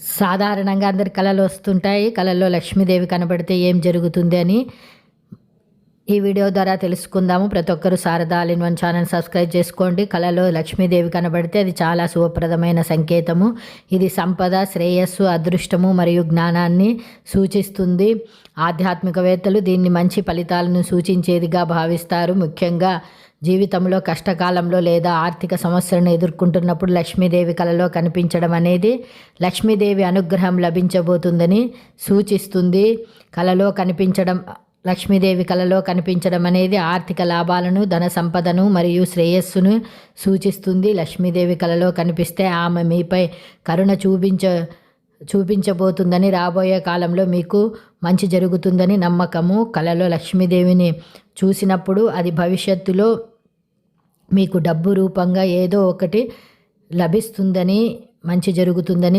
సాధారణంగా అందరి కళలు వస్తుంటాయి. కళల్లో లక్ష్మీదేవి కనబడితే ఏం జరుగుతుంది అని ఈ వీడియో ద్వారా తెలుసుకుందాము. ప్రతి ఒక్కరు Sharada all in one channel subscribe చేసుకోండి. కళలో లక్ష్మీదేవి కనబడితే అది చాలా శుభప్రదమైన సంకేతము. ఇది సంపద శ్రేయస్సు అదృష్టము మరియు జ్ఞానాన్ని సూచిస్తుంది. ఆధ్యాత్మికవేత్తలు దీన్ని మంచి ఫలితాలను సూచించేదిగా భావిస్తారు. ముఖ్యంగా జీవితంలో కష్టకాలంలో లేదా ఆర్థిక సమస్యలను ఎదుర్కొంటున్నప్పుడు లక్ష్మీదేవి కలలో కనిపించడం అనేది లక్ష్మీదేవి అనుగ్రహం లభించబోతుందని సూచిస్తుంది. కలలో కనిపించడం లక్ష్మీదేవి కలలో కనిపించడం అనేది ఆర్థిక లాభాలను ధన సంపదను మరియు శ్రేయస్సును సూచిస్తుంది. లక్ష్మీదేవి కలలో కనిపిస్తే ఆమె మీపై కరుణ చూపించ చూపించబోతుందని రాబోయే కాలంలో మీకు మంచి జరుగుతుందని నమ్మకము. కలలో లక్ష్మీదేవిని చూసినప్పుడు అది భవిష్యత్తులో మీకు డబ్బు రూపంగా ఏదో ఒకటి లభిస్తుందని మంచి జరుగుతుందని